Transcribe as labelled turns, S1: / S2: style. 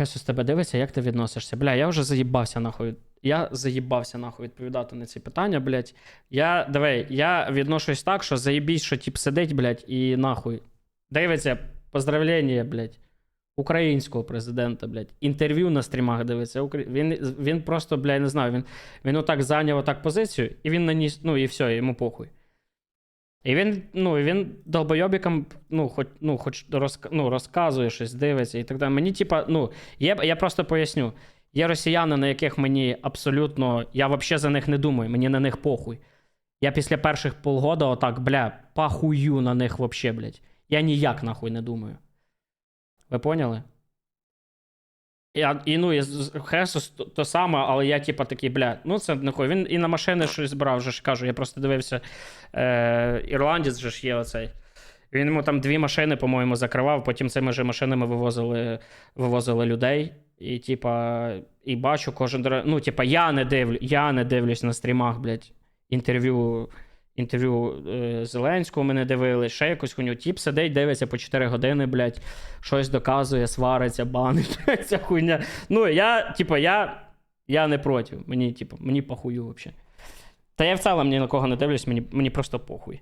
S1: Хесус тебе дивиться, як ти відносишся? Бля, я вже заїбався нахуй. Я заїбався нахуй відповідати на ці питання, блядь. Я, давай, я відношусь так, що заїбісь, що тип сидить, блядь, і нахуй. Дивиться, поздравлення, блядь. Українського президента, блядь. Інтерв'ю на стрімах дивиться. Він, він просто, блядь, не знаю, він, він отак зайняв отак позицію, і він наніс, ну і все, йому похуй. І він, ну, він долбойобікам, ну, хоч, ну, хоч розк, ну, розказує щось, дивиться і так далі. Мені, типа, ну, є, я просто поясню. Є росіяни, на яких мені абсолютно. Я взагалі за них не думаю, мені на них похуй. Я після перших полгода отак, бля, пахую на них вообще, блядь. Я ніяк нахуй не думаю. Ви поняли? Я, і ну, і Хесус то, то саме, але я, типа, такий, бля, ну це нахуй. Він і на машини щось брав, вже ж кажу. Я просто дивився. Е, ірландець же ж є оцей. Він йому там дві машини, по-моєму, закривав, потім цими же машинами вивозили, вивозили людей. І, типа, і бачу кожен Ну, типа, я не дивлю, я не дивлюсь на стрімах, блядь, інтерв'ю. Інтерв'ю е, Зеленського ми не дивились, ще якусь хуйню. Тіп сидить, дивиться по 4 години, блядь, щось доказує, свариться, банить, ця хуйня. Ну, я, типа, я, я не проти. Мені, типу, мені похую взагалі. Та я в цілому ні на кого не дивлюсь, мені, мені просто похуй.